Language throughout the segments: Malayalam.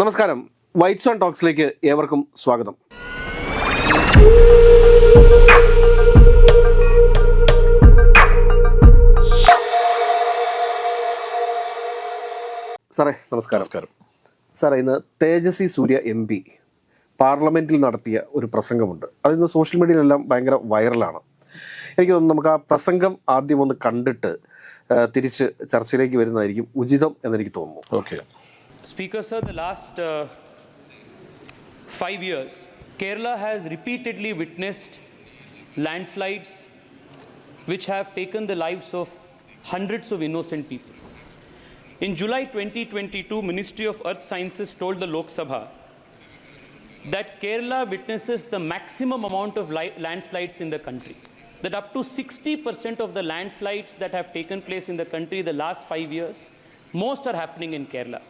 നമസ്കാരം. വൈറ്റ് സോൺ ടോക്സിലേക്ക് ഏവർക്കും സ്വാഗതം. സാറേ നമസ്കാരം. നമസ്കാരം. സാറേ ഇന്ന് തേജസ്വി സൂര്യ എം പി പാർലമെന്റിൽ നടത്തിയ ഒരു പ്രസംഗമുണ്ട്. അതിന്ന് സോഷ്യൽ മീഡിയയിലെല്ലാം ഭയങ്കര വൈറലാണ്. എനിക്ക് തോന്നുന്നു നമുക്ക് ആ പ്രസംഗം ആദ്യം ഒന്ന് കണ്ടിട്ട് തിരിച്ച് ചർച്ചയിലേക്ക് വരുന്നതായിരിക്കും ഉചിതം എന്നെനിക്ക് തോന്നുന്നു. Okay. Speaker, sir, the last uh, five years, Kerala has repeatedly witnessed landslides which have taken the lives of hundreds of innocent people. In July 2022, Ministry of Earth Sciences told the Lok Sabha that Kerala witnesses the maximum amount of landslides in the country. That up to 60% of the landslides that have taken place in the country the last five years, most are happening in Kerala.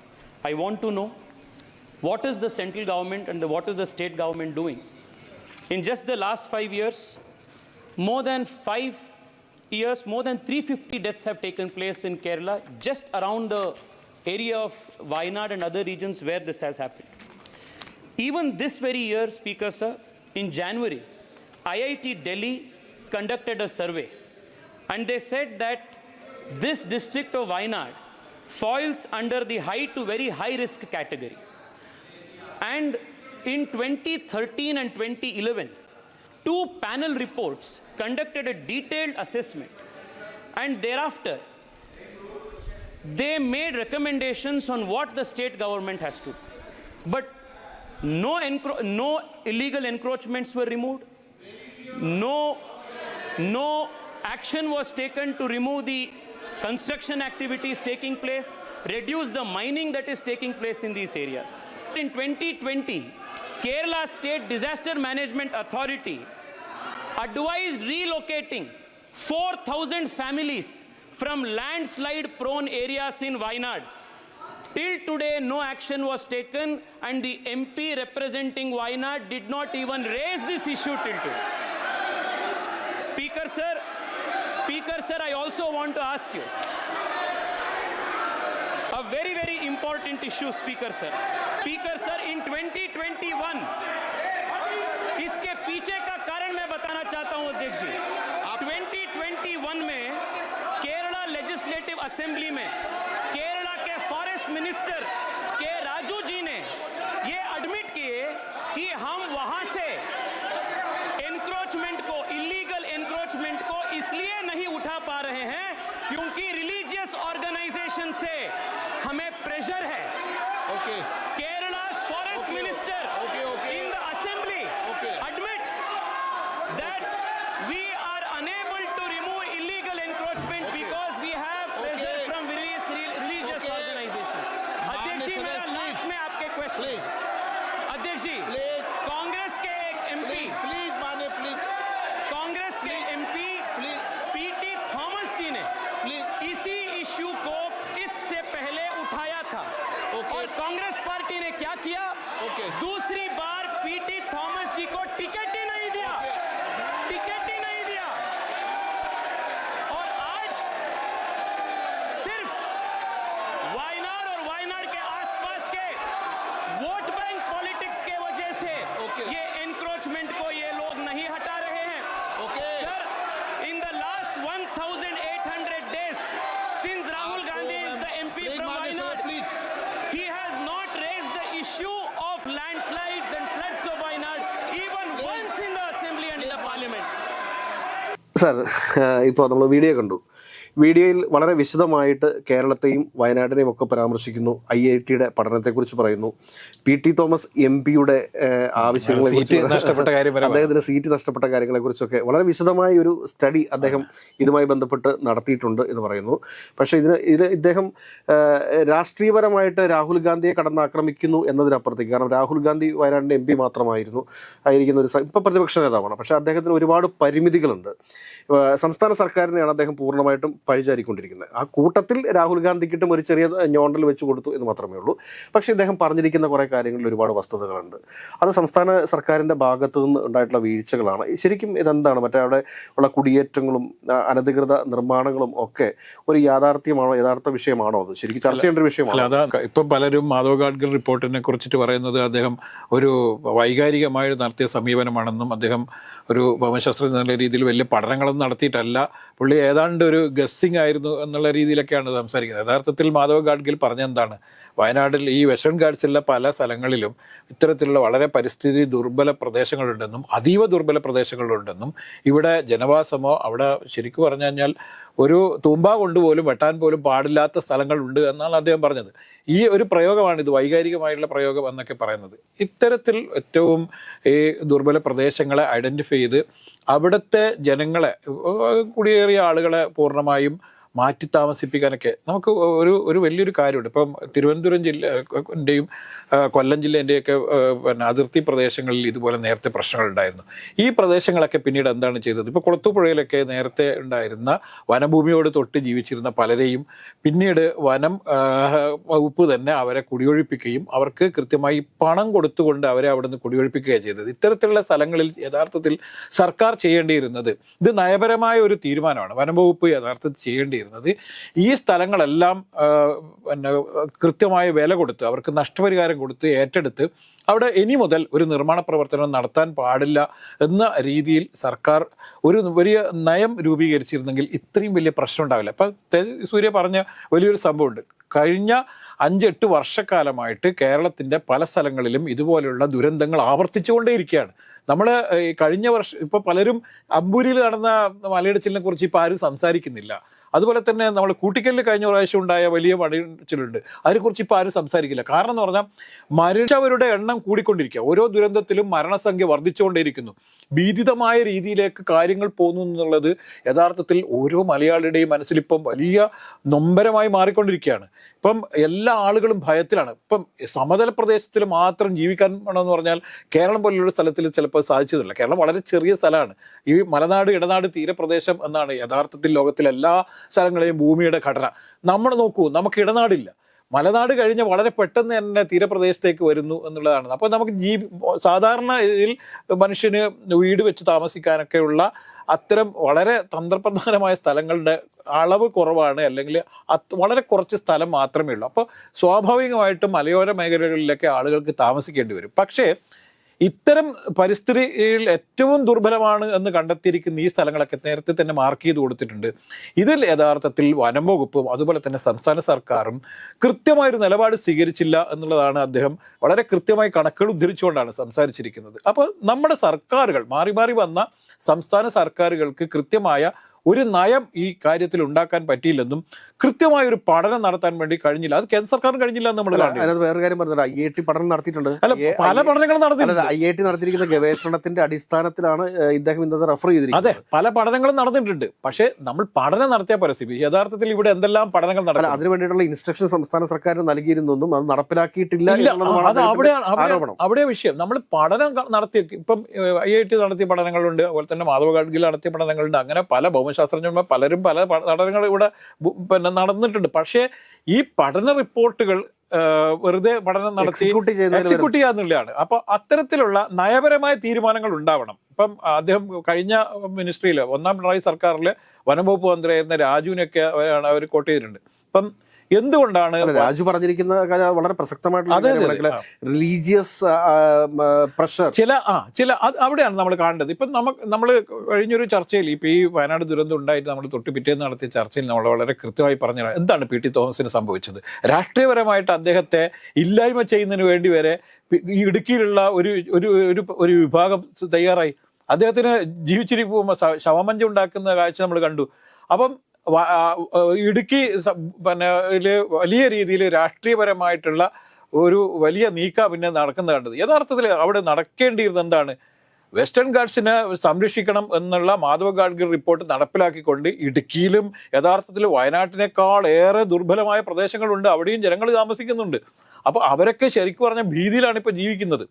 I want to know what is the central government and the, what is the state government doing? In just the last five years, more than five years, more than 350 deaths have taken place in Kerala, just around the area of Wayanad and other regions where this has happened. Even this very year, Speaker Sir, in January, IIT Delhi conducted a survey and they said that this district of Wayanad falls under the high to very high risk category. And in 2013 and 2011, two panel reports conducted a detailed assessment and thereafter they made recommendations on what the state government has to. But no, no illegal encroachments were removed. No, no action was taken to remove the construction activities taking place, reduce the mining that is taking place in these areas. In 2020, Kerala State Disaster Management Authority advised relocating 4,000 families from landslide prone areas in Wayanad. Till today, no action was taken, and the MP representing Wayanad did not even raise this issue till today. Speaker, sir, Speaker, sir, I also want to ask you a very, very important issue, Speaker, sir. Speaker, sir, in 2021, इसके पीछे का कारण मैं बताना चाहता हूँ अध्यक्ष जी 2021 में केरला लेजिस्लेटिव असेंबली में केरला के forest minister forest minister Okay, okay. ने क्या किया Okay. दूसरी बार पीटी थॉमस जी को ticket issue of landslides and floods of Wayanad even once in the assembly and in the parliament. Sir ഇപ്പോൾ നമ്മൾ വീഡിയോ കണ്ടു വീഡിയോയിൽ വളരെ വിശദമായിട്ട് കേരളത്തെയും വയനാടിനെയും ഒക്കെ പരാമർശിക്കുന്നു. ഐ ഐ ടിയുടെ പഠനത്തെക്കുറിച്ച് പറയുന്നു. പി ടി തോമസ് എം പിയുടെ ആവശ്യങ്ങളെ സീറ്റ് നഷ്ടപ്പെട്ട കാര്യം വരെ അദ്ദേഹത്തിന് സീറ്റ് നഷ്ടപ്പെട്ട കാര്യങ്ങളെക്കുറിച്ചൊക്കെ വളരെ വിശദമായ ഒരു സ്റ്റഡി അദ്ദേഹം ഇതുമായി ബന്ധപ്പെട്ട് നടത്തിയിട്ടുണ്ട് എന്ന് പറയുന്നു. പക്ഷേ ഇതിന് ഇതിന് ഇദ്ദേഹം രാഷ്ട്രീയപരമായിട്ട് രാഹുൽ ഗാന്ധിയെ കടന്നാക്രമിക്കുന്നു എന്നതിനപ്പുറത്തേക്ക്. കാരണം രാഹുൽ ഗാന്ധി വയനാടിന്റെ എം പി മാത്രമായിരുന്നു ആയിരിക്കുന്ന ഒരു ഇപ്പം പ്രതിപക്ഷ നേതാവാണ്. പക്ഷേ അദ്ദേഹത്തിന് ഒരുപാട് പരിമിതികളുണ്ട്. സംസ്ഥാന സർക്കാരിനെയാണ് അദ്ദേഹം പൂർണമായിട്ടും പഴിചാരിക്കൊണ്ടിരിക്കുന്നത് ആ കൂട്ടത്തിൽ രാഹുൽ ഗാന്ധിക്കിട്ടും ഒരു ചെറിയ ഞോണ്ടൽ വെച്ച് കൊടുത്തു എന്ന് മാത്രമേ ഉള്ളൂ. പക്ഷേ ഇദ്ദേഹം പറഞ്ഞിരിക്കുന്ന കുറേ കാര്യങ്ങളിൽ ഒരുപാട് വസ്തുതകളുണ്ട്. അത് സംസ്ഥാന സർക്കാരിന്റെ ഭാഗത്തു നിന്ന് ഉണ്ടായിട്ടുള്ള വീഴ്ചകളാണ്. ശരിക്കും ഇതെന്താണ്? മറ്റേ അവിടെ ഉള്ള കുടിയേറ്റങ്ങളും അനധികൃത നിർമ്മാണങ്ങളും ഒക്കെ ഒരു യാഥാർത്ഥ്യമാണോ യഥാർത്ഥ വിഷയമാണോ അത്? ശരിക്കും ചർച്ച ചെയ്യേണ്ട ഒരു വിഷയമാണ്? ഇപ്പം പലരും മാധവ് ഗാഡ്ഗിൽ റിപ്പോർട്ടിനെ കുറിച്ചിട്ട് പറയുന്നത് അദ്ദേഹം ഒരു വൈകാരികമായി നടത്തിയ സമീപനമാണെന്നും അദ്ദേഹം ഒരു ഭൗമശാസ്ത്രം എന്നുള്ള രീതിയിൽ വലിയ പഠനങ്ങളൊന്നും നടത്തിയിട്ടല്ല. പുള്ളി ഏതാണ്ട് ഒരു ഗസ്സിംഗ് ആയിരുന്നു എന്നുള്ള രീതിയിലൊക്കെയാണ് സംസാരിക്കുന്നത്. യഥാർത്ഥത്തിൽ മാധവ് ഗാഡ്ഗിൽ പറഞ്ഞെന്താണ്? വയനാട്ടിൽ ഈ വെസ്റ്റേൺ ഗാഡ്സിലെ പല സ്ഥലങ്ങളിലും ഇത്തരത്തിലുള്ള വളരെ പരിസ്ഥിതി ദുർബല പ്രദേശങ്ങളുണ്ടെന്നും അതീവ ദുർബല പ്രദേശങ്ങളുണ്ടെന്നും ഇവിടെ ജനവാസമോ അവിടെ ശരിക്കും പറഞ്ഞു കഴിഞ്ഞാൽ ഒരു തൂമ്പ കൊണ്ടുപോലും വെട്ടാൻ പോലും പാടില്ലാത്ത സ്ഥലങ്ങളുണ്ട് എന്നാണ് അദ്ദേഹം പറഞ്ഞത്. ഈ ഒരു പ്രയോഗമാണ് ഇത് വൈകാരികമായുള്ള പ്രയോഗം എന്നൊക്കെ പറയുന്നത്. ഇത്തരത്തിൽ ഏറ്റവും ഈ ദുർബല പ്രദേശങ്ങളെ ഐഡന്റിഫൈ ചെയ്ത് അവിടുത്തെ ജനങ്ങളെ കുടിയേറിയ ആളുകളെ പൂർണമായും മാറ്റി താമസിപ്പിക്കാനൊക്കെ നമുക്ക് ഒരു ഒരു വലിയൊരു കാര്യമുണ്ട്. ഇപ്പം തിരുവനന്തപുരം ജില്ലന്റെയും കൊല്ലം ജില്ലേന്റെയൊക്കെ പിന്നെ അതിർത്തി പ്രദേശങ്ങളിൽ ഇതുപോലെ നേരത്തെ പ്രശ്നങ്ങളുണ്ടായിരുന്നു. ഈ പ്രദേശങ്ങളൊക്കെ പിന്നീട് എന്താണ് ചെയ്തത്? ഇപ്പോൾ കുളത്തുപുഴയിലൊക്കെ നേരത്തെ ഉണ്ടായിരുന്ന വനഭൂമിയോട് തൊട്ട് ജീവിച്ചിരുന്ന പലരെയും പിന്നീട് വനം വകുപ്പ് തന്നെ അവരെ കുടിയൊഴിപ്പിക്കുകയും അവർക്ക് കൃത്യമായി പണം കൊടുത്തുകൊണ്ട് അവരെ അവിടെ നിന്ന് കുടിയൊഴിപ്പിക്കുകയാണ് ചെയ്തത്. ഇത്തരത്തിലുള്ള സ്ഥലങ്ങളിൽ യഥാർത്ഥത്തിൽ സർക്കാർ ചെയ്യേണ്ടിയിരുന്നത് ഇത് നയപരമായ ഒരു തീരുമാനമാണ്. വനംവകുപ്പ് യഥാർത്ഥത്തിൽ ചെയ്യേണ്ടിയിരുന്നത്. ഈ സ്ഥലങ്ങളെല്ലാം പിന്നെ കൃത്യമായ വില കൊടുത്ത് അവർക്ക് നഷ്ടപരിഹാരം കൊടുത്ത് ഏറ്റെടുത്ത് അവിടെ ഇനി മുതൽ ഒരു നിർമ്മാണ പ്രവർത്തനം നടത്താൻ പാടില്ല എന്ന രീതിയിൽ സർക്കാർ ഒരു വലിയ നയം രൂപീകരിച്ചിരുന്നെങ്കിൽ ഇത്രയും വലിയ പ്രശ്നം ഉണ്ടാവില്ല. ഇപ്പം സൂര്യ പറഞ്ഞ വലിയൊരു സംഭവമുണ്ട്. കഴിഞ്ഞ അഞ്ചെട്ട് വർഷക്കാലമായിട്ട് കേരളത്തിന്റെ പല സ്ഥലങ്ങളിലും ഇതുപോലെയുള്ള ദുരന്തങ്ങൾ ആവർത്തിച്ചുകൊണ്ടേയിരിക്കുകയാണ്. നമ്മൾ കഴിഞ്ഞ വർഷം ഇപ്പോൾ പലരും അമ്പൂരിയിൽ നടന്ന മലയിടച്ചിലിനെ കുറിച്ച് ഇപ്പോൾ ആരും സംസാരിക്കുന്നില്ല. അതുപോലെ തന്നെ നമ്മൾ കൂട്ടിക്കലിൽ കഴിഞ്ഞ പ്രാവശ്യം ഉണ്ടായ വലിയ മടിച്ചിലുണ്ട് അതിനെക്കുറിച്ച് ഇപ്പോൾ ആരും സംസാരിക്കില്ല. കാരണം എന്ന് പറഞ്ഞാൽ മരിച്ചവരുടെ എണ്ണം കൂടിക്കൊണ്ടിരിക്കുക. ഓരോ ദുരന്തത്തിലും മരണസംഖ്യ വർദ്ധിച്ചുകൊണ്ടേയിരിക്കുന്നു. ഭീതിതമായ രീതിയിലേക്ക് കാര്യങ്ങൾ പോകുന്നു എന്നുള്ളത് യഥാർത്ഥത്തിൽ ഓരോ മലയാളിയുടെയും മനസ്സിലിപ്പം വലിയ നൊമ്പരമായി മാറിക്കൊണ്ടിരിക്കുകയാണ്. ഇപ്പം എല്ലാ ആളുകളും ഭയത്തിലാണ്. ഇപ്പം സമതല പ്രദേശത്തിൽ മാത്രം ജീവിക്കാൻ വേണമെന്ന് പറഞ്ഞാൽ കേരളം പോലുള്ള സ്ഥലത്തിൽ ചിലപ്പോൾ സാധിച്ചതല്ല. കേരളം വളരെ ചെറിയ സ്ഥലമാണ്. ഈ മലനാട് ഇടനാട് തീരപ്രദേശം എന്നാണ് യഥാർത്ഥത്തിൽ ലോകത്തിലെ എല്ലാ സ്ഥലങ്ങളെയും ഭൂമിയുടെ ഘടന. നമ്മൾ നോക്കൂ നമുക്ക് ഇടനാടില്ല. മലനാട് കഴിഞ്ഞ് വളരെ പെട്ടെന്ന് തന്നെ തീരപ്രദേശത്തേക്ക് വരുന്നു എന്നുള്ളതാണ്. അപ്പോൾ നമുക്ക് ജീ സാധാരണ ഇതിൽ മനുഷ്യന് വീട് വെച്ച് താമസിക്കാനൊക്കെയുള്ള അത്തരം വളരെ തന്ത്രപ്രധാനമായ സ്ഥലങ്ങളുടെ അളവ് കുറവാണ് അല്ലെങ്കിൽ വളരെ കുറച്ച് സ്ഥലം മാത്രമേ ഉള്ളൂ. അപ്പോൾ സ്വാഭാവികമായിട്ടും മലയോര മേഖലകളിലൊക്കെ ആളുകൾക്ക് താമസിക്കേണ്ടി വരും. പക്ഷേ ഇത്തരം പരിസ്ഥിതിയിൽ ഏറ്റവും ദുർബലമാണ് എന്ന് കണ്ടെത്തിയിരിക്കുന്ന ഈ സ്ഥലങ്ങളൊക്കെ നേരത്തെ തന്നെ മാർക്ക് ചെയ്ത് കൊടുത്തിട്ടുണ്ട്. ഇതിൽ യഥാർത്ഥത്തിൽ വനം വകുപ്പും അതുപോലെ തന്നെ സംസ്ഥാന സർക്കാരും കൃത്യമായൊരു നിലപാട് സ്വീകരിച്ചില്ല എന്നുള്ളതാണ് അദ്ദേഹം വളരെ കൃത്യമായി കണക്കുകൾ ഉദ്ധരിച്ചുകൊണ്ടാണ് സംസാരിച്ചിരിക്കുന്നത്. അപ്പോൾ നമ്മുടെ സർക്കാരുകൾ മാറി മാറി വന്ന സംസ്ഥാന സർക്കാരുകൾക്ക് കൃത്യമായ ഒരു നയം ഈ കാര്യത്തിൽ ഉണ്ടാക്കാൻ പറ്റിയില്ലെന്നും കൃത്യമായ ഒരു പഠനം നടത്താൻ വേണ്ടി കഴിഞ്ഞില്ല. അത് കേന്ദ്ര സർക്കാരിന് കഴിഞ്ഞില്ല എന്ന് നമ്മൾ അതിനകത്ത് വേറെ കാര്യം പറഞ്ഞത് ഐ ഐ ടി പഠനം നടത്തിയിട്ടുണ്ട്. അല്ല പല പഠനങ്ങളും നടന്നിട്ടുണ്ട് ഐ ഐ ടി നടത്തിയിരിക്കുന്ന ഗവേഷണത്തിന്റെ അടിസ്ഥാനത്തിലാണ് ഇദ്ദേഹം ഇന്നത്തെ റെഫർ ചെയ്തിരിക്കുന്നത്. അതെ പല പഠനങ്ങളും നടന്നിട്ടുണ്ട്. പക്ഷേ നമ്മൾ പഠനം നടത്തിയ പരസ്യം യഥാർത്ഥത്തിൽ ഇവിടെ എന്തെല്ലാം പഠനങ്ങൾ അല്ല നടക്കും അതിനു വേണ്ടിയിട്ടുള്ള ഇൻസ്ട്രക്ഷൻ സംസ്ഥാന സർക്കാരിന് നൽകിയിരുന്നൊന്നും അത് നടപ്പിലാക്കിയിട്ടില്ല അവിടെ വിഷയം. നമ്മൾ പഠനം നടത്തി നടത്തിയ ഇപ്പം ഐ ഐ ടി നടത്തിയ പഠനങ്ങളുണ്ട് അതുപോലെ തന്നെ മാധവ ഗാഡ്ഗിൽ നടത്തിയ പഠനങ്ങളുണ്ട് അങ്ങനെ പല ഭൗമശാസ്ത്രജ്ഞന്മാർ പലരും പല പഠനങ്ങൾ ഇവിടെ പിന്നെ നടന്നിട്ടുണ്ട്. പക്ഷേ ഈ പഠന റിപ്പോർട്ടുകൾ വെറുതെ പഠനം നടത്തി എക്സിക്യൂട്ട് ചെയ്യാന്നുള്ളതാണ് അപ്പൊ അത്തരത്തിലുള്ള നയപരമായ തീരുമാനങ്ങൾ ഉണ്ടാവണം. ഇപ്പം അദ്ദേഹം കഴിഞ്ഞ മിനിസ്ട്രിയിൽ ഒന്നാം പിണറായി സർക്കാരിൽ വനംവകുപ്പ് മന്ത്രിയായിരുന്ന രാജുവിനൊക്കെ അവർ കോട്ട് ചെയ്തിട്ടുണ്ട്. അപ്പം എന്തുകൊണ്ടാണ് രാജു പറഞ്ഞിരിക്കുന്ന വളരെ പ്രസക്തമായിട്ടുള്ള. റിലീജിയസ് പ്രഷർ ചില ആ ചില അത് അവിടെയാണ് നമ്മൾ കാണേണ്ടത്. ഇപ്പം നമുക്ക് നമ്മൾ കഴിഞ്ഞൊരു ചർച്ചയിൽ ഇപ്പം ഈ വയനാട് ദുരന്തം ഉണ്ടായിട്ട് നമ്മൾ തൊട്ട് പിറ്റേന്ന് നടത്തിയ ചർച്ചയിൽ നമ്മൾ വളരെ കൃത്യമായി പറഞ്ഞു എന്താണ് പി ടി തോമസിന് സംഭവിച്ചത്? രാഷ്ട്രീയപരമായിട്ട് അദ്ദേഹത്തെ ഇല്ലായ്മ ചെയ്യുന്നതിന് വേണ്ടി വരെ ഈ ഇടുക്കിയിലുള്ള ഒരു ഒരു ഒരു ഒരു വിഭാഗം തയ്യാറായി. അദ്ദേഹത്തിന് ജീവിച്ചിരിക്കുമ്പോൾ ശവമഞ്ചുണ്ടാക്കുന്ന ശവമഞ്ച ഉണ്ടാക്കുന്ന കാഴ്ച നമ്മൾ കണ്ടു. അപ്പം ഇടുക്കി പിന്നെ വലിയ രീതിയിൽ രാഷ്ട്രീയപരമായിട്ടുള്ള ഒരു വലിയ നീക്ക പിന്നെ നടക്കുന്ന കണ്ടത് യഥാർത്ഥത്തിൽ അവിടെ നടക്കേണ്ടിയിരുന്നത് എന്താണ്? വെസ്റ്റേൺ ഗാർഡ്സിനെ സംരക്ഷിക്കണം എന്നുള്ള മാധവ ഗാഡ്ഗിൽ റിപ്പോർട്ട് നടപ്പിലാക്കിക്കൊണ്ട് ഇടുക്കിയിലും യഥാർത്ഥത്തിൽ വയനാട്ടിനേക്കാൾ ഏറെ ദുർബലമായ പ്രദേശങ്ങളുണ്ട്. അവിടെയും ജനങ്ങൾ താമസിക്കുന്നുണ്ട്. അപ്പോൾ അവരൊക്കെ ശരിക്കും പറഞ്ഞ ഭീതിയിലാണ് ഇപ്പോൾ ജീവിക്കുന്നത്.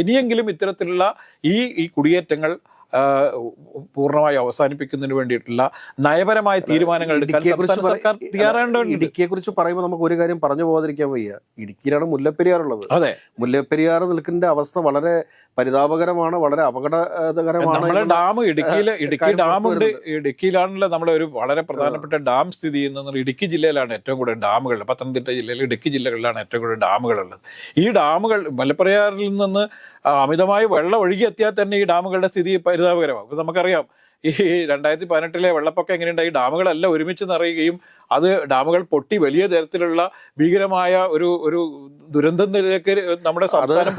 ഇനിയെങ്കിലും ഇത്തരത്തിലുള്ള ഈ ഈ കുടിയേറ്റങ്ങൾ പൂർണമായി അവസാനിപ്പിക്കുന്നതിന് വേണ്ടിയിട്ടുള്ള നയപരമായ തീരുമാനങ്ങൾ സർക്കാർ തയ്യാറേണ്ടതുണ്ട് ഇടുക്കിയെ കുറിച്ച് പറയുമ്പോൾ നമുക്ക് ഒരു കാര്യം പറഞ്ഞു പോകാതിരിക്കാൻ വയ്യ. ഇടുക്കിയിലാണ് മുല്ലപ്പെരിയാർ ഉള്ളത് അതെ. മുല്ലപ്പെരിയാർ നിൽക്കുന്ന അവസ്ഥ വളരെ പരിതാപകരമാണ് വളരെ അപകടകരമാണ് ഡാം ഇടുക്കിയിൽ ഇടുക്കി ഡാമുണ്ട്. ഇടുക്കിയിലാണല്ലോ നമ്മുടെ ഒരു വളരെ പ്രധാനപ്പെട്ട ഡാം സ്ഥിതി ചെയ്യുന്ന ഇടുക്കി ജില്ലയിലാണ് ഏറ്റവും കൂടുതൽ ഡാമുകൾ. പത്തനംതിട്ട ജില്ലയിൽ ഇടുക്കി ജില്ലകളിലാണ് ഏറ്റവും കൂടുതൽ ഡാമുകളുള്ളത്. ഈ ഡാമുകൾ മലപ്പുറയാറിൽ നിന്ന് അമിതമായി വെള്ളം ഒഴുകിയെത്തിയാൽ തന്നെ ഈ ഡാമുകളുടെ സ്ഥിതി അപ്പൊ നമുക്കറിയാം. ഈ രണ്ടായിരത്തി പതിനെട്ടിലെ വെള്ളപ്പൊക്കം എങ്ങനെയുണ്ടായി? ഡാമുകളെല്ലാം ഒരുമിച്ച് നിറയുകയും അത് ഡാമുകൾ പൊട്ടി വലിയ തരത്തിലുള്ള ഭീകരമായ ഒരു ഒരു ദുരന്തത്തിലേക്ക് നമ്മുടെ സംസ്ഥാനം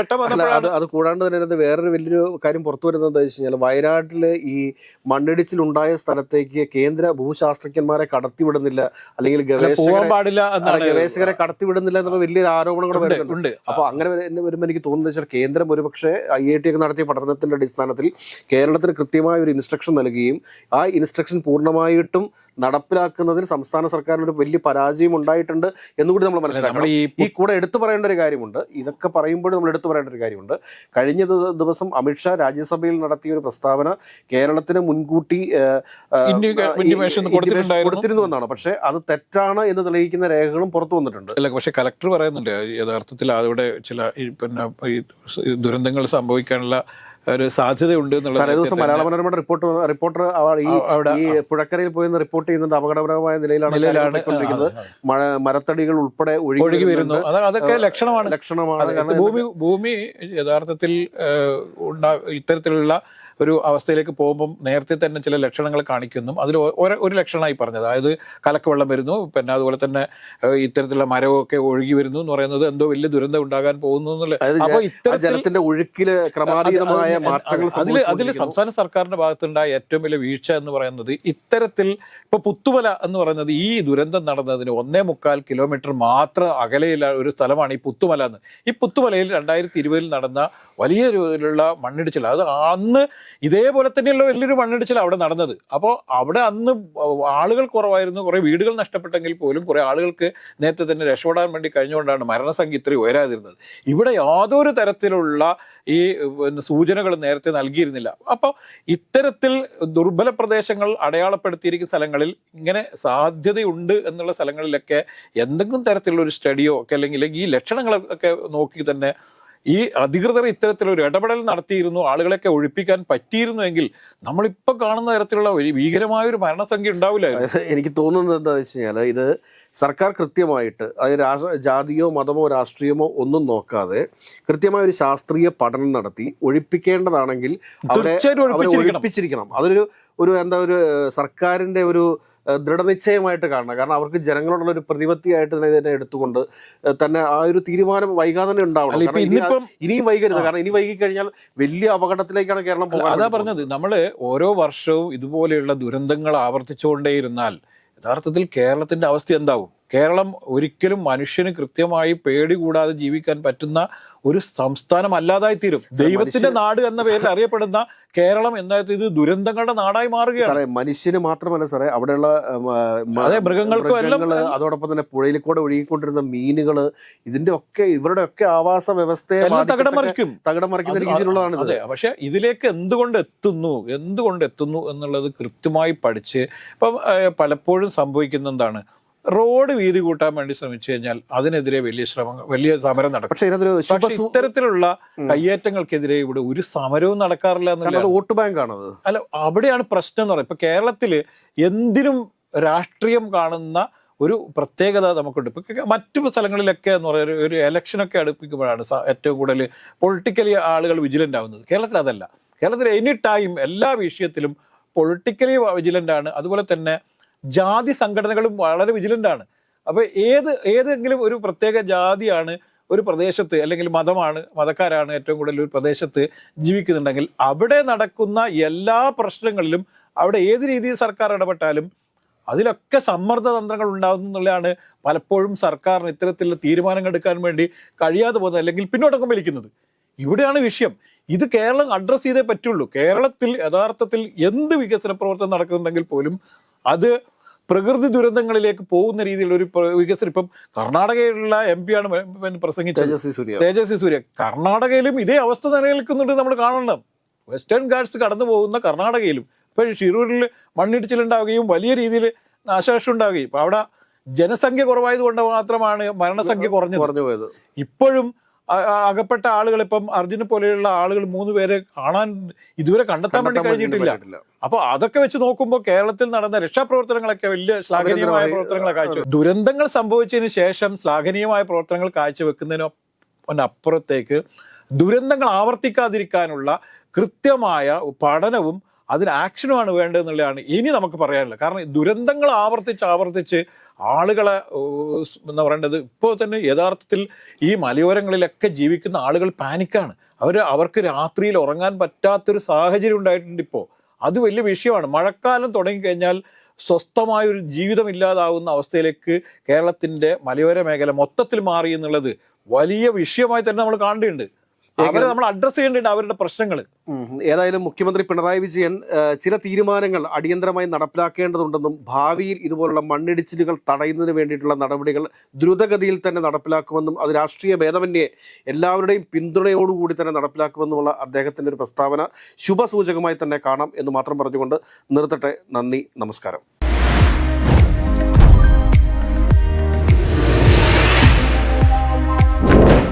ഘട്ടം അത് അത് കൂടാണ്ട് തന്നെ വേറൊരു വലിയൊരു കാര്യം പുറത്തു വരുന്നത് എന്താ വെച്ച് കഴിഞ്ഞാൽ വയനാട്ടിൽ ഈ മണ്ണിടിച്ചിലുണ്ടായ സ്ഥലത്തേക്ക് കേന്ദ്ര ഭൂശാസ്ത്രജ്ഞന്മാരെ കടത്തിവിടുന്നില്ല. അല്ലെങ്കിൽ അല്ല, ഗവേഷകരെ പാടില്ല ഗവേഷകരെ കടത്തിവിടുന്നില്ല എന്നുള്ള വലിയൊരു ആരോപണം കൂടെ വരുന്നുണ്ട്. അപ്പൊ അങ്ങനെ വരുമ്പോൾ എനിക്ക് തോന്നുന്നത് വെച്ചാൽ കേന്ദ്രം ഒരുപക്ഷെ ഐ ഐ ടി ഒക്കെ നടത്തിയ പഠനത്തിന്റെ അടിസ്ഥാനത്തിൽ കേരളത്തിന് കൃത്യമായ ഒരു ഇൻസ്ട്രക്ഷൻ നൽകുകയും ആ ഇൻസ്ട്രക്ഷൻ പൂർണമായിട്ടും നടപ്പിലാക്കുന്നതിൽ സംസ്ഥാന സർക്കാരിന് ഒരു വലിയ പരാജയം ഉണ്ടായിട്ടുണ്ട് എന്നുകൂടി നമ്മൾ മനസ്സിലാക്കണം. ഈ കൂടെ എടുത്തു പറയേണ്ട ഒരു കാര്യമുണ്ട്. ഇതൊക്കെ പറയുമ്പോൾ നമ്മൾ എടുത്തു പറയേണ്ട ഒരു കാര്യമുണ്ട്. കഴിഞ്ഞ ദിവസം അമിത്ഷാ രാജ്യസഭയിൽ നടത്തിയ ഒരു പ്രസ്താവന കേരളത്തിന് മുൻകൂട്ടി. കൊടുത്തിരുന്നു എന്നാണ്. പക്ഷെ അത് തെറ്റാണ് എന്ന് തെളിയിക്കുന്ന രേഖകളും പുറത്തു വന്നിട്ടുണ്ട്. അല്ല പക്ഷെ കലക്ടർ പറയുന്നുണ്ട് യഥാർത്ഥത്തിൽ അവിടെ ചില പിന്നെ ദുരന്തങ്ങൾ സംഭവിക്കാനുള്ള ഒരു സാധ്യതയുണ്ട് എന്നുള്ള തലേ ദിവസം മലയാള മനോരമയുടെ മനോരമ റിപ്പോർട്ട് റിപ്പോർട്ടർ ഈ ഈ പുഴക്കരയിൽ പോയി റിപ്പോർട്ട് ചെയ്യുന്നത് അപകടകരമായ നിലയിലാണ് നിലയിലാണ്. മഴ- മരത്തടികൾ ഉൾപ്പെടെ ഒഴുകി വരുന്നു. അതൊക്കെ ലക്ഷണമാണ്. ലക്ഷണമാണ്. ഭൂമി ഭൂമി യഥാർത്ഥത്തിൽ ഇത്തരത്തിലുള്ള ഒരു അവസ്ഥയിലേക്ക് പോകുമ്പം നേരത്തെ തന്നെ ചില ലക്ഷണങ്ങൾ കാണിക്കുന്നു. അതിൽ ഒരു ലക്ഷണമായി പറഞ്ഞത്. അതായത് കലക്കവെള്ളം വരുന്നു പിന്നെ അതുപോലെ തന്നെ ഇത്തരത്തിലുള്ള മരമൊക്കെ ഒഴുകി വരുന്നു എന്ന് പറയുന്നത് എന്തോ വലിയ ദുരന്തം ഉണ്ടാകാൻ പോകുന്നു എന്നുള്ള അതായത് അപ്പൊ ആ ഇത്തരത്തിൽ ജലത്തിന്റെ ഒഴുക്കിൽ ക്രമാതീതമായ മാറ്റങ്ങൾ അതിൽ അതിൽ സംസ്ഥാന സർക്കാരിന്റെ ഭാഗത്തുണ്ടായ ഏറ്റവും വലിയ വീഴ്ച എന്ന് പറയുന്നത് ഇത്തരത്തിൽ ഇപ്പൊ പുത്തുമല എന്ന് പറയുന്നത് ഈ ദുരന്തം നടന്നതിന് ഒന്നേ മുക്കാൽ കിലോമീറ്റർ മാത്രം അകലെയുള്ള ഒരു സ്ഥലമാണ് ഈ പുത്തുമല എന്ന്. ഈ പുത്തുമലയിൽ രണ്ടായിരത്തി ഇരുപതിൽ നടന്ന വലിയ രീതിയിലുള്ള മണ്ണിടിച്ചിൽ. അത് അന്ന് ഇതേപോലെ തന്നെയുള്ള വലിയൊരു മണ്ണിടിച്ചിൽ അവിടെ നടന്നത്. അപ്പോൾ അവിടെ അന്ന് ആളുകൾ കുറവായിരുന്നു. കുറേ വീടുകൾ നഷ്ടപ്പെട്ടെങ്കിൽ പോലും കുറേ ആളുകൾക്ക് നേരത്തെ തന്നെ രക്ഷപ്പെടാൻ വേണ്ടി കഴിഞ്ഞുകൊണ്ടാണ് മരണസംഖ്യ ഇത്രയും ഉയരാതിരുന്നത്. ഇവിടെ യാതൊരു തരത്തിലുള്ള ഈ സൂചനകൾ നേരത്തെ നൽകിയിരുന്നില്ല. അപ്പോൾ ഇത്തരത്തിൽ ദുർബല പ്രദേശങ്ങൾ അടയാളപ്പെടുത്തിയിരിക്കുന്ന സ്ഥലങ്ങളിൽ ഇങ്ങനെ സാധ്യതയുണ്ട് എന്നുള്ള സ്ഥലങ്ങളിലൊക്കെ എന്തെങ്കിലും തരത്തിലുള്ള ഒരു സ്റ്റഡിയോ ഒക്കെ അല്ലെങ്കിൽ ഈ ലക്ഷണങ്ങളൊക്കെ നോക്കി തന്നെ ഈ അധികൃതർ ഇത്തരത്തിലൊരു ഇടപെടൽ നടത്തിയിരുന്നു ആളുകളെയൊക്കെ ഒഴിപ്പിക്കാൻ പറ്റിയിരുന്നു എങ്കിൽ നമ്മളിപ്പോൾ കാണുന്ന തരത്തിലുള്ള ഒരു ഭീകരമായ ഒരു മരണസംഖ്യ ഉണ്ടാവില്ല എനിക്ക് തോന്നുന്നത് എന്താണെന്ന് വെച്ച് കഴിഞ്ഞാൽ ഇത് സർക്കാർ കൃത്യമായിട്ട് അതായത് രാഷ്ട്ര ജാതിയോ മതമോ രാഷ്ട്രീയമോ ഒന്നും നോക്കാതെ കൃത്യമായ ഒരു ശാസ്ത്രീയ പഠനം നടത്തി ഒഴിപ്പിക്കേണ്ടതാണെങ്കിൽ അവരെ ഒഴിപ്പിച്ചിരിക്കണം. അതൊരു ഒരു എന്താ ഒരു സർക്കാരിന്റെ ഒരു ദൃഢനിശ്ചയമായിട്ട് കാണണം. കാരണം അവർക്ക് ജനങ്ങളോടുള്ള ഒരു പ്രതിപത്തിയായിട്ട് തന്നെ ഇതിനെ എടുത്തുകൊണ്ട് തന്നെ ആ ഒരു തീരുമാനം വൈകാതെ തന്നെ ഉണ്ടാവണം. ഇനിയും വൈകരുത്. കാരണം ഇനി വൈകി കഴിഞ്ഞാൽ വലിയ അപകടത്തിലേക്കാണ് കേരളം പോകുന്നത് അതാ പറഞ്ഞത്. നമ്മൾ ഓരോ വർഷവും ഇതുപോലെയുള്ള ദുരന്തങ്ങൾ ആവർത്തിച്ചുകൊണ്ടേയിരുന്നാൽ യഥാർത്ഥത്തിൽ കേരളത്തിന്റെ അവസ്ഥ എന്താവും? കേരളം ഒരിക്കലും മനുഷ്യന് കൃത്യമായി പേടി കൂടാതെ ജീവിക്കാൻ പറ്റുന്ന ഒരു സംസ്ഥാനം അല്ലാതായി തീരും ദൈവത്തിന്റെ നാട് എന്ന പേരിൽ അറിയപ്പെടുന്ന കേരളം എന്തായത് ഇത് ദുരന്തങ്ങളുടെ നാടായി മാറുകയാണ്. സാറേ മനുഷ്യന് മാത്രമല്ല സാറേ അവിടെയുള്ള അതെ, മൃഗങ്ങൾക്കും എല്ലാം- അതോടൊപ്പം തന്നെ പുഴയിൽ കൂടെ ഒഴുകിക്കൊണ്ടിരുന്ന മീനുകൾ ഇതിന്റെ ഒക്കെ ഇവരുടെ ഒക്കെ ആവാസ വ്യവസ്ഥയെ എല്ലാം തകിടം മറിക്കും തകിടം മറിക്കുന്ന രീതിയിലുള്ളതാണ് അതെ പക്ഷെ ഇതിലേക്ക് എന്തുകൊണ്ട് എത്തുന്നു എന്തുകൊണ്ട് എത്തുന്നു എന്നുള്ളത് കൃത്യമായി പഠിച്ച് ഇപ്പം പലപ്പോഴും സംഭവിക്കുന്ന എന്താണ് റോഡ് വീതി കൂട്ടാൻ വേണ്ടി ശ്രമിച്ചു കഴിഞ്ഞാൽ അതിനെതിരെ വലിയ ശ്രമം വലിയ സമരം നടക്കും. പക്ഷേ ഇതിനകത്തൊരു ഇത്തരത്തിലുള്ള കയ്യേറ്റങ്ങൾക്കെതിരെ ഇവിടെ ഒരു സമരവും നടക്കാറില്ല എന്നുള്ള വോട്ട് ബാങ്ക് ആണത് അല്ല അവിടെയാണ് പ്രശ്നം എന്ന് പറയുന്നത്. ഇപ്പൊ കേരളത്തിൽ എന്തിനും രാഷ്ട്രീയം കാണുന്ന ഒരു പ്രത്യേകത നമുക്കുണ്ട്. ഇപ്പൊ മറ്റു സ്ഥലങ്ങളിലൊക്കെ എന്ന് പറയുന്നത് ഒരു എലക്ഷനൊക്കെ അടുപ്പിക്കുമ്പോഴാണ് ഏറ്റവും കൂടുതൽ പൊളിറ്റിക്കലി ആളുകൾ വിജിലന്റ് ആവുന്നത്. കേരളത്തിൽ അതല്ല. കേരളത്തിൽ എനി ടൈം എല്ലാ വിഷയത്തിലും പൊളിറ്റിക്കലി വിജിലന്റ് ആണ്. അതുപോലെ തന്നെ ജാതി സംഘടനകളും വളരെ വിജിലന്റ് ആണ് അപ്പൊ ഏത് ഏതെങ്കിലും ഒരു പ്രത്യേക ജാതിയാണ് ഒരു പ്രദേശത്ത് അല്ലെങ്കിൽ മതമാണ് മതക്കാരാണ് ഏറ്റവും കൂടുതൽ ഒരു പ്രദേശത്ത് ജീവിക്കുന്നുണ്ടെങ്കിൽ അവിടെ നടക്കുന്ന എല്ലാ പ്രശ്നങ്ങളിലും അവിടെ ഏത് രീതിയിൽ സർക്കാർ ഇടപെട്ടാലും അതിലൊക്കെ സമ്മർദ്ദ തന്ത്രങ്ങൾ ഉണ്ടാകുന്നു എന്നുള്ളതാണ് പലപ്പോഴും സർക്കാരിന് ഇത്തരത്തിലുള്ള തീരുമാനങ്ങൾ എടുക്കാൻ വേണ്ടി കഴിയാതെ പോകുന്നത് അല്ലെങ്കിൽ പിന്നോട്ടൊക്കെ വലിക്കുന്നത്. ഇവിടെയാണ് വിഷയം. ഇത് കേരളം അഡ്രസ്സ് ചെയ്തേ പറ്റുള്ളൂ. കേരളത്തിൽ യഥാർത്ഥത്തിൽ എന്ത് വികസന പ്രവർത്തനം നടക്കുന്നുണ്ടെങ്കിൽ പോലും അത് പ്രകൃതി ദുരന്തങ്ങളിലേക്ക് പോകുന്ന രീതിയിലുള്ള ഒരു വികസനം. ഇപ്പം കർണാടകയിലുള്ള എം പി ആണ് പ്രസംഗിച്ചത്. തേജസ്വി സൂര്യ. കർണാടകയിലും ഇതേ അവസ്ഥ നിലനിൽക്കുന്നുണ്ട് നമ്മൾ കാണണം. വെസ്റ്റേൺ ഗാർഡ്സ് കടന്നു പോകുന്ന കർണാടകയിലും. ഇപ്പോൾ ഷിരൂരിൽ മണ്ണിടിച്ചിലുണ്ടാവുകയും വലിയ രീതിയിൽ നാശനഷ്ടം ഉണ്ടാവുകയും. അവിടെ ജനസംഖ്യ കുറവായത് കൊണ്ട് മാത്രമാണ് മരണസംഖ്യ കുറഞ്ഞു കുറഞ്ഞു പോയത്. ഇപ്പോഴും അകപ്പെട്ട ആളുകൾ ഇപ്പം അർജുനെ പോലെയുള്ള ആളുകൾ മൂന്ന് പേരെ കാണാൻ ഇതുവരെ കണ്ടെത്താൻ വേണ്ടി കഴിഞ്ഞിട്ടില്ല. അപ്പൊ അതൊക്കെ വെച്ച് നോക്കുമ്പോൾ കേരളത്തിൽ നടന്ന രക്ഷാപ്രവർത്തനങ്ങളൊക്കെ വലിയ ശ്ലാഘനീയമായ പ്രവർത്തനങ്ങളൊക്കെ കാഴ്ച ദുരന്തങ്ങൾ സംഭവിച്ചതിന് ശേഷം ശ്ലാഘനീയമായ പ്രവർത്തനങ്ങൾ കാഴ്ചവെക്കുന്നതിനപ്പുറത്തേക്ക് ദുരന്തങ്ങൾ ആവർത്തിക്കാതിരിക്കാനുള്ള കൃത്യമായ പഠനവും അതിന് ആക്ഷനുമാണ് വേണ്ടതെന്നുള്ളതാണ് ഇനി നമുക്ക് പറയാനുള്ളത്. കാരണം ദുരന്തങ്ങൾ ആവർത്തിച്ച് ആവർത്തിച്ച് ആളുകളെ എന്ന് പറയേണ്ടത്? ഇപ്പോൾ തന്നെ യഥാർത്ഥത്തിൽ ഈ മലയോരങ്ങളിലൊക്കെ ജീവിക്കുന്ന ആളുകൾ പാനിക്കാണ്. അവർ അവർക്ക് രാത്രിയിൽ ഉറങ്ങാൻ പറ്റാത്തൊരു സാഹചര്യം ഉണ്ടായിട്ടുണ്ട് ഇപ്പോൾ. അത് വലിയ വിഷയമാണ്. മഴക്കാലം തുടങ്ങിക്കഴിഞ്ഞാൽ സ്വസ്ഥമായൊരു ജീവിതം ഇല്ലാതാവുന്ന അവസ്ഥയിലേക്ക് കേരളത്തിന്റെ മലയോര മേഖല മൊത്തത്തിൽ മാറി എന്നുള്ളത് വലിയ വിഷയമായി തന്നെ നമ്മൾ കാണേണ്ടതുണ്ട്. അവരെ നമ്മൾ അഡ്രസ്സ് ചെയ്യേണ്ടതുണ്ട് അവരുടെ പ്രശ്നങ്ങൾ. ഏതായാലും മുഖ്യമന്ത്രി പിണറായി വിജയൻ ചില തീരുമാനങ്ങൾ അടിയന്തരമായി നടപ്പിലാക്കേണ്ടതുണ്ടെന്നും ഭാവിയിൽ ഇതുപോലുള്ള മണ്ണിടിച്ചിലുകൾ തടയുന്നതിന് വേണ്ടിയിട്ടുള്ള നടപടികൾ ദ്രുതഗതിയിൽ തന്നെ നടപ്പിലാക്കുമെന്നും അത് രാഷ്ട്രീയ ഭേദമന്യേ എല്ലാവരുടെയും പിന്തുണയോടുകൂടി തന്നെ നടപ്പിലാക്കുമെന്നുമുള്ള അദ്ദേഹത്തിന്റെ ഒരു പ്രസ്താവന ശുഭസൂചകമായി തന്നെ കാണാം എന്ന് മാത്രം പറഞ്ഞുകൊണ്ട് നിർത്തട്ടെ. നന്ദി നമസ്കാരം.